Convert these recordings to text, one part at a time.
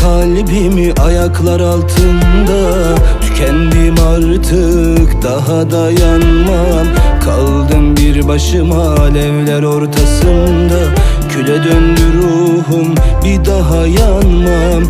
kalbimi ayaklar altında. Tükendim artık daha dayanmam. Kaldım bir başıma alevler ortasında. Küle döndü ruhum bir daha yanmam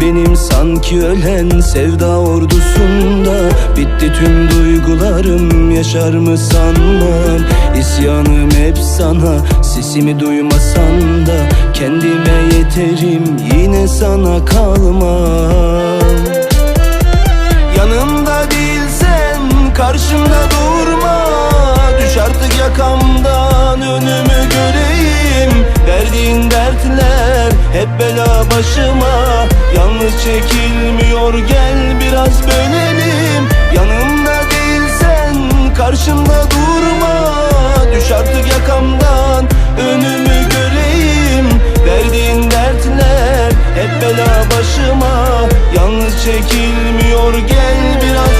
benim sanki ölen sevda ordusunda. Bitti tüm duygularım yaşar mı sanmam İsyanım hep sana sesimi duymasan da. Kendime yeterim yine sana kalmam. Yanımda değilsen karşımda durma. Düş artık yakamdan önümü göreyim. Verdiğin dertler hep bela başıma artık yakamdan önümü göreyim. Verdiğin dertler hep bela başıma. Yalnız çekilmiyor gel biraz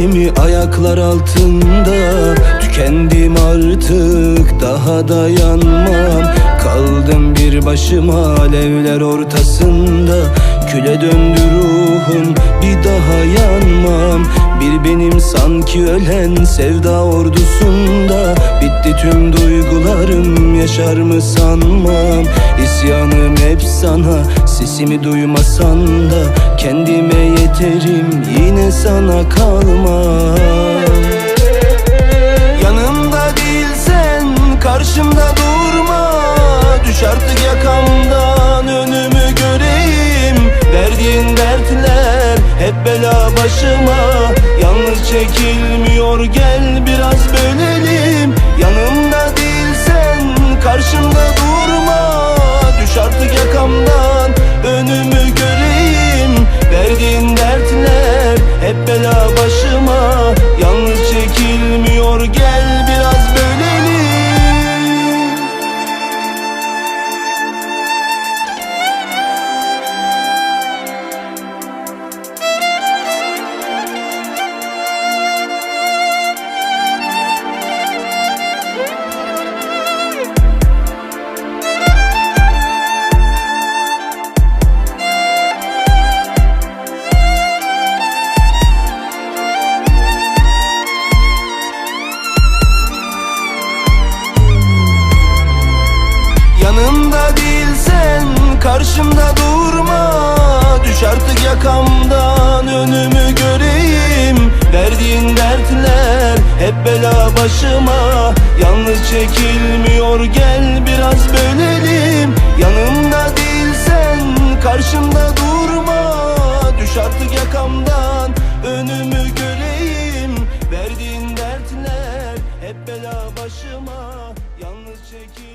kalbimi ayaklar altında Tükendim artık daha dayanmam. Kaldım bir başıma alevler ortasında Küle döndü ruhum bir daha yanmam. Bir benim sanki ölen sevda ordusunda Bitti tüm duygularım yaşar mı sanmam? İsyanım hep sana sesimi duymasan da Kendime yeterim yine sana kalmam? Yanımda değilsen karşımda durma. Düş artık yakamdan önümü göreyim. Verdiğin dertler hep bela başıma. Yalnız çekilmiyor bela başıma Yanımda değilsen karşımda durma. Düş artık yakamdan önümü göreyim. Verdiğin dertler hep bela başıma. Yalnız çekilmiyor gel biraz bölelim. Yanımda değilsen karşımda durma. Düş artık yakamdan önümü göreyim. Verdiğin dertler hep bela başıma. Yalnız çekil